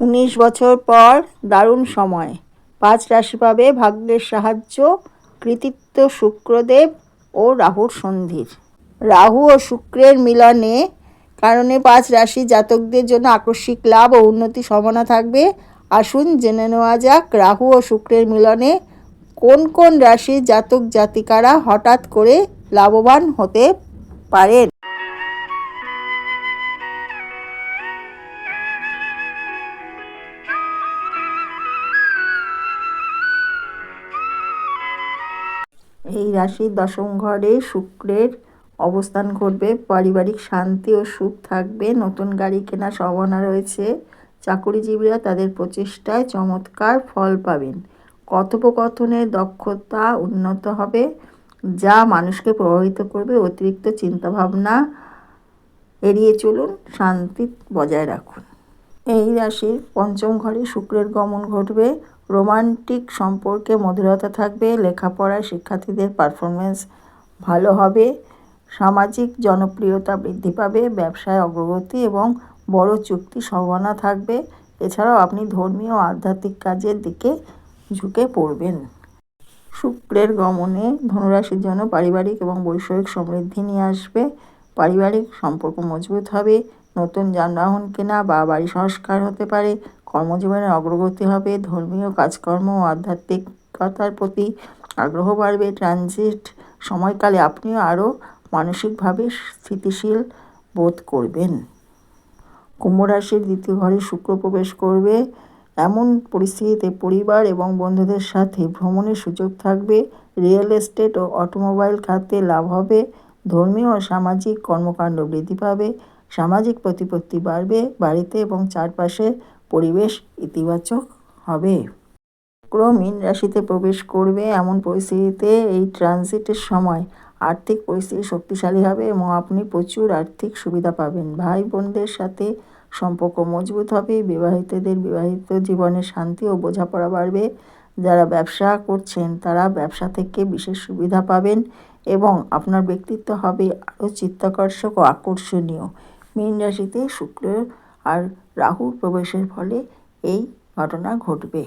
উনিশ বছর পর দারুণ সময়। পাঁচ রাশি পাবে ভাগ্যের সাহায্য, কৃতিত্ব শুক্রদেব ও রাহুর সন্ধির। রাহু ও শুক্রের মিলনে কারণে পাঁচ রাশি জাতকদের জন্য আকস্মিক লাভ ও উন্নতি সম্ভাবনা থাকবে। আসুন জেনে নেওয়া যাক রাহু ও শুক্রের মিলনে কোন কোন রাশির জাতক জাতিকারা হঠাৎ করে লাভবান হতে পারেন। এই রাশির দশম ঘরে শুক্রের অবস্থান করবে পারিবারিক শান্তি ও সুখ থাকবে, নতুন গাড়ি কেনার সম্ভাবনা রয়েছে, চাকুরিজীবীরা তাদের প্রচেষ্টায় চমৎকার ফল পাবেন। কথোপকথনের দক্ষতা উন্নত হবে, যা মানুষকে প্রভাবিত করবে, অতিরিক্ত চিন্তাভাবনা এড়িয়ে চলুন, শান্তি বজায় রাখুন। এই রাশির পঞ্চম ঘরে শুক্রের গমন ঘটবে। রোমান্টিক সম্পর্কে মধুরতা থাকবে, লেখাপড়ায় শিক্ষার্থীদের পারফরমেন্স ভালো হবে, সামাজিক জনপ্রিয়তা বৃদ্ধি পাবে, ব্যবসায় অগ্রগতি এবং বড় চুক্তি সম্ভাবনা থাকবে। এছাড়াও আপনি ধর্মীয় আধ্যাত্মিক কাজের দিকে ঝুঁকে পড়বেন। শুক্রের গমনে ধনুরাশির জন্য পারিবারিক এবং বৈষয়িক সমৃদ্ধি নিয়ে আসবে। পারিবারিক সম্পর্ক মজবুত হবে নতুন যানবাহন কেনা বা বাড়ি সংস্কার হতে পারে, কর্মজীবনের অগ্রগতি হবে, ধর্মীয় কাজকর্ম ও আধ্যাত্মিকতার প্রতি আগ্রহ বাড়বে ট্রানজিট সময়কালে আপনিও আরও মানসিকভাবে স্থিতিশীল বোধ করবেন। কুম্ভ রাশির দ্বিতীয় ঘরে শুক্র প্রবেশ করবে। এমন পরিস্থিতিতে পরিবার এবং বন্ধুদের সাথে ভ্রমণের সুযোগ থাকবে। রিয়েল এস্টেট ও অটোমোবাইল খাতে লাভ হবে। ধর্মীয় ও সামাজিক কর্মকাণ্ড বৃদ্ধি পাবে। সামাজিক প্রতিপত্তি বাড়বে, বাড়িতে এবং চারপাশে পরিবেশ ইতিবাচক হবে। শুক্র মীন রাশিতে প্রবেশ করবে এমন পরিস্থিতিতে এই ট্রানজিটের সময় আর্থিক পরিস্থিতি শক্তিশালী হবে এবং আপনি প্রচুর আর্থিক সুবিধা পাবেন। ভাই বোনদের সাথে সম্পর্ক মজবুত হবে, বিবাহিতদের বিবাহিত জীবনে শান্তি ও বোঝাপড়া বাড়বে। যারা ব্যবসা করছেন, তারা ব্যবসা থেকে বিশেষ সুবিধা পাবেন এবং আপনার ব্যক্তিত্ব হবে আরও চিত্তাকর্ষক ও আকর্ষণীয়। মীন রাশিতে শুক্র আর রাহুর প্রবেশের ফলে এই ঘটনা ঘটবে।